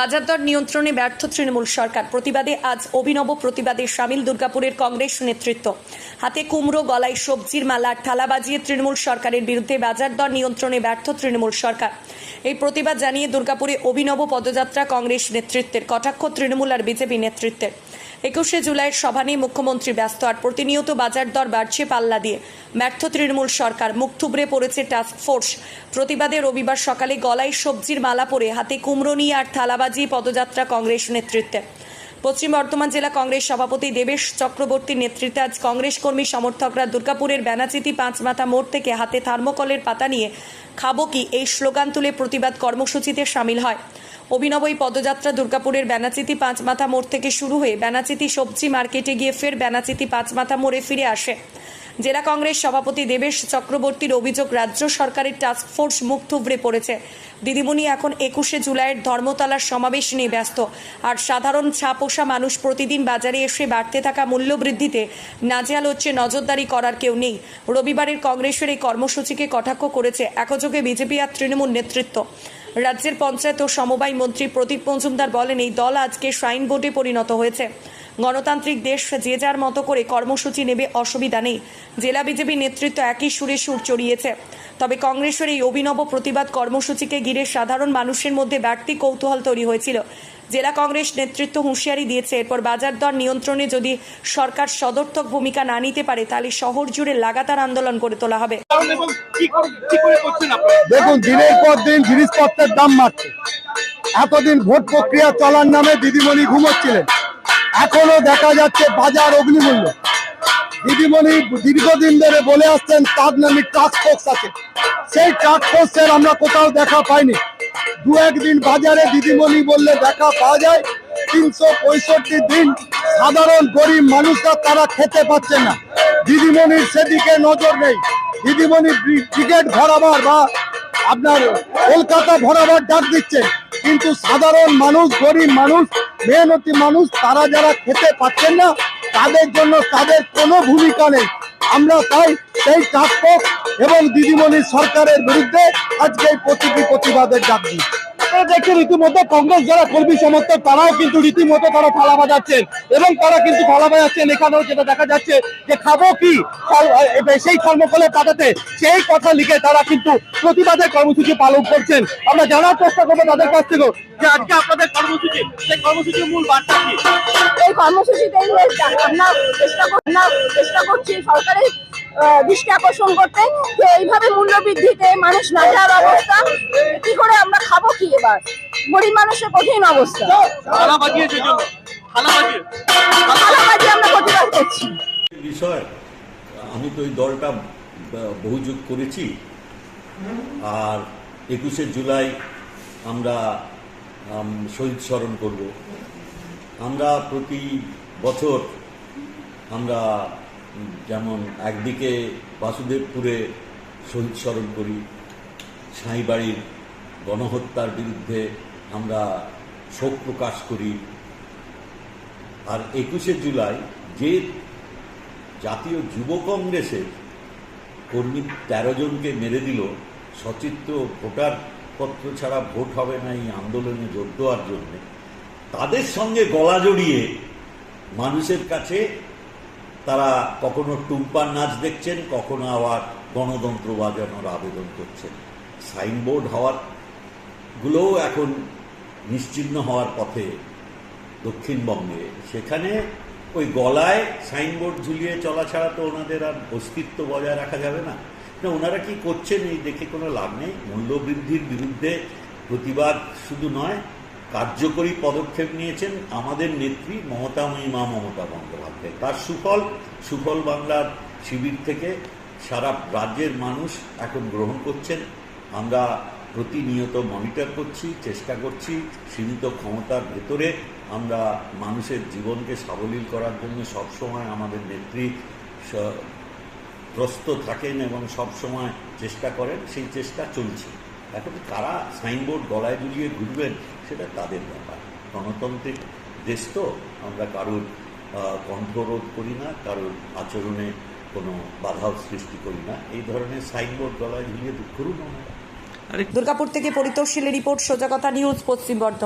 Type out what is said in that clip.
বাজার দর নিয়ন্ত্রণে ব্যর্থ তৃণমূল সরকার। প্রতিবাদে আজ অভিনব প্রতিবাদে সামিল দুর্গাপুরের কংগ্রেস নেতৃত্ব। হাতে কুমড়ো, গলায় সবজির মালা, ঠালা বাজিয়ে তৃণমূল সরকারের বিরুদ্ধে বাজার দর নিয়ন্ত্রণে ব্যর্থ তৃণমূল সরকার। এই প্রতিবাদ জানিয়ে দুর্গাপুরে অভিনব পদযাত্রা কংগ্রেস নেতৃত্বের, কটাক্ষ তৃণমূল আর বিজেপি নেতৃত্বের। একুশে জুলাইয়ের সভা নিয়ে মুখ্যমন্ত্রী ব্যস্ত আর প্রতিনিয়ত বাজার দর বাড়ছে পাল্লা দিয়ে। ব্যর্থ তৃণমূল সরকার, মুখ থুবড়ে পড়েছে টাস্ক ফোর্স প্রতিবাদে রবিবার সকালে গলায় সবজির মালা পরে হাতে কুমড়ো নিয়ে আর থালাবাজি পদযাত্রা কংগ্রেস নেতৃত্বে। পশ্চিম বর্ধমান জেলা কংগ্রেস সভাপতি দেবেশ চক্রবর্তীর নেতৃত্বে আজ কংগ্রেস কর্মী সমর্থকরা দুর্গাপুরের বেনাচিতি পাঁচমাথা মোড় থেকে হাতে থার্মোকলের পাতা নিয়ে, খাব কি? এই স্লোগান তুলে প্রতিবাদ কর্মসূচিতে সামিল হয়। অভিনব এই পদযাত্রা দুর্গাপুরের বেনাচিতি পাঁচমাথা মোড় থেকে শুরু হয়ে বেনাচিতি সবজি মার্কেটে গিয়ে ফের বেনাচিতি পাঁচমাথা মোড়ে ফিরে আসে। জেলা কংগ্রেস সভাপতি দেবেশ চক্রবর্তীর অভিযোগ, রাজ্য সরকারের টাস্কফোর্স মুখ থুবড়ে পড়েছে। দিদিমণি এখন একুশে জুলাইয়ের ধর্মতলার সমাবেশ নিয়ে ব্যস্ত। আর সাধারণ ছাপোষা মানুষ প্রতিদিন বাজারে এসে বাড়তে থাকা মূল্যবৃদ্ধিতে নাজেহাল হচ্ছে নজরদারি করার কেউ নেই। রবিবারের কংগ্রেসের এই কর্মসূচিকে কটাক্ষ করেছে একযোগে বিজেপি আর তৃণমূল নেতৃত্ব। রাজ্যের পঞ্চায়েত ও সমবায় মন্ত্রী প্রদীপ মজুমদার বলেন, এই দল আজকে শ্রাইন বোর্ডে পরিণত হয়েছে। গণতান্ত্রিক দেশ যে যার মতো করে কর্মসূচি নেবে, অসুবিধা নেই। জেলা বিজেপি নেতৃত্ব একই সুরে সুর চড়িয়েছে। তবে কংগ্রেসের এই অভিনব প্রতিবাদ কর্মসূচিকে ঘিরে সাধারণ মানুষের মধ্যে বাড়তি কৌতূহল তৈরি হয়েছিল। জেলা কংগ্রেস নেতৃত্ব হুঁশিয়ারি দিয়েছে, এরপর বাজার দর নিয়ন্ত্রণে যদি সরকার সদর্থক ভূমিকা না নিতে পারে, তাহলে শহর জুড়ে লাগাতার আন্দোলন করে তোলা হবে। দেখুন, দিনের পর দিন জিনিসপত্রের দাম বাড়ছে। এতদিন ভোট প্রক্রিয়া চলার নামে দিদিমণি ঘুমোচ্ছিলেন। এখনও দেখা যাচ্ছে বাজার অগ্নিমূল্য। দিদিমণি দীর্ঘদিন ধরে বলে আসছেন, তার নামে ফোর্স আছে। সেই ফোর্সের আমরা কোথাও দেখা পাইনি। দু একদিন বাজারে দিদিমণি বললে, দেখা পাওয়া যায়। তিনশো পঁয়ষট্টি দিন সাধারণ গরিব মানুষরা তারা খেতে পাচ্ছেন না। দিদিমণির সেদিকে নজর নেই। দিদিমণি ব্রিগেড ভরাবার বা আপনার কলকাতা ভরাবার ডাক দিচ্ছেন। কিন্তু সাধারণ মানুষ, গরিব মানুষ, মেহনতি মানুষ, তারা যারা খেতে পাচ্ছেন না, তাদের জন্য তাদের কোনো ভূমিকা নেই। আমরা তাই সেই চাষপক্ষ এবং দিদিমণি সরকারের বিরুদ্ধে আজকে এই প্রতিটি প্রতিবাদের ডাক দেখছেন রীতিমতো কংগ্রেস যারা কর্মী সমর্থক, তারাও কিন্তু রীতিমতো তারা থালা বাজাচ্ছেন। এবং তারা কিন্তু থালা বাজাচ্ছেন। এখানেও যেটা দেখা যাচ্ছে যে খাব কি? সেই কর্মফলে পাঠাতে সেই কথা লিখে তারা কিন্তু প্রতিবাদের কর্মসূচি পালন করছেন। আমরা জানার চেষ্টা করব তাদের কাছ থেকে যে আজকে আপনাদের কর্মসূচি, সেই কর্মসূচির মূল বার্তা কি? এই কর্মসূচিতে আমরা চেষ্টা চেষ্টা করছি সরকারের দৃষ্টি আকর্ষণ করতে যে এইভাবে মূল্য বৃদ্ধিতে মানুষ না যাওয়ার অবস্থা কি করে আমরা খাব কি এবার? গরিব মানুষের কঠিন অবস্থা। আমরা প্রতিবাদ করছি। বিষয় আমি তো ওই দলটা আহ, বহু যুগ করেছি। আর একুশে জুলাই আমরা শহীদ স্মরণ করব। আমরা প্রতি বছর আমরা যেমন একদিকে বাসুদেবপুরে শহীদ স্মরণ করি, সাঁইবাড়ির গণহত্যার বিরুদ্ধে আমরা শোক প্রকাশ করি। আর একুশে জুলাই যে জাতীয় যুব কংগ্রেসের কর্মী তেরো জনকে মেরে দিল, সচিত্র ভোটার পত্র ছাড়া ভোট হবে না এই আন্দোলনে যোগ দেওয়ার জন্য, তাদের সঙ্গে গলা জড়িয়ে মানুষের কাছে তারা কখনো টুম্পার নাচ দেখছেন, কখনো আবার গণতন্ত্র বাজানোর আবেদন করছেন। সাইনবোর্ড হওয়ার গুলোও এখন নিশ্চিহ্ন হওয়ার পথে দক্ষিণবঙ্গে। সেখানে ওই গলায় সাইনবোর্ড ঝুলিয়ে চলা ছাড়া তো ওনাদের আর অস্তিত্ব বজায় রাখা যাবে না। না, ওনারা কি করছেন এই দেখে কোনো লাভ নেই? মূল্যবৃদ্ধির বিরুদ্ধে প্রতিবাদ শুধু নয় কার্যকরী পদক্ষেপ নিয়েছেন আমাদের নেত্রী মমতাময়ী মা মমতা বন্দ্যোপাধ্যায়। তার সুফল সুফল বাংলার শিবির থেকে সারা রাজ্যের মানুষ এখন গ্রহণ করছেন। আমরা প্রতিনিয়ত মনিটর করছি, চেষ্টা করছি সীমিত ক্ষমতার ভেতরে আমরা মানুষের জীবনকে সাবলীল করার জন্য সবসময় আমাদের নেত্রী প্রস্তুত থাকেন এবং সবসময় চেষ্টা করেন। সেই চেষ্টা চলছে। এখন কারা সাইনবোর্ড গলায় ঝুলিয়ে ঘুরবেন, সেটা তাদের ব্যাপার। গণতান্ত্রিক দেশ তো, আমরা কারোর কণ্ঠরোধ করি না, কারোর আচরণে কোনো বাধাও সৃষ্টি করি না। এই ধরনের সাইনবোর্ড গলায় ঝুলিয়ে করুন আমরা। দুর্গাপুর থেকে পরিতোষ রিপোর্ট, সোজা কথা, নিউজ, পশ্চিম বর্ধমান।